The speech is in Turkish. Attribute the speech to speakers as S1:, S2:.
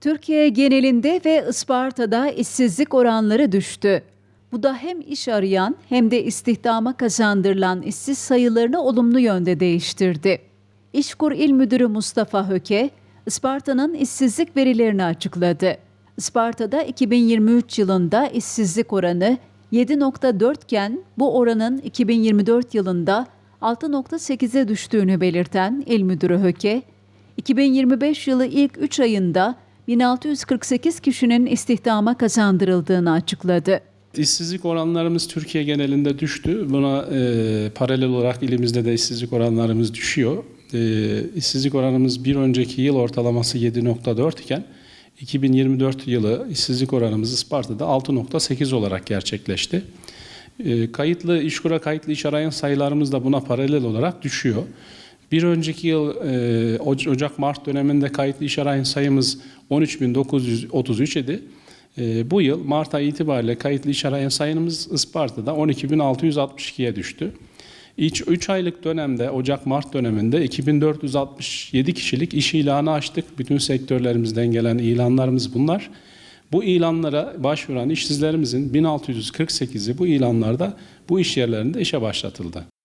S1: Türkiye genelinde ve Isparta'da işsizlik oranları düştü. Bu da hem iş arayan hem de istihdama kazandırılan işsiz sayılarını olumlu yönde değiştirdi. İşkur İl Müdürü Mustafa Höke, Isparta'nın işsizlik verilerini açıkladı. Isparta'da 2023 yılında işsizlik oranı 7.4 iken bu oranın 2024 yılında 6.8'e düştüğünü belirten İl Müdürü Höke, 2025 yılı ilk 3 ayında 1648 kişinin istihdama kazandırıldığını açıkladı.
S2: İşsizlik oranlarımız Türkiye genelinde düştü. Buna e, paralel olarak ilimizde de işsizlik oranlarımız düşüyor. E, işsizlik oranımız bir önceki yıl ortalaması 7.4 iken 2024 yılı işsizlik oranımız Isparta'da 6.8 olarak gerçekleşti. E, kayıtlı işkura kayıtlı iş arayan sayılarımız da buna paralel olarak düşüyor. Bir önceki yıl e, Oc- Ocak-Mart döneminde kayıtlı iş arayan sayımız 13.933 idi. E, bu yıl Mart ayı itibariyle kayıtlı iş arayan sayımız Isparta'da 12.662'ye düştü. 3 aylık dönemde Ocak-Mart döneminde 2467 kişilik iş ilanı açtık. Bütün sektörlerimizden gelen ilanlarımız bunlar. Bu ilanlara başvuran işsizlerimizin 1648'i bu ilanlarda bu iş yerlerinde işe başlatıldı.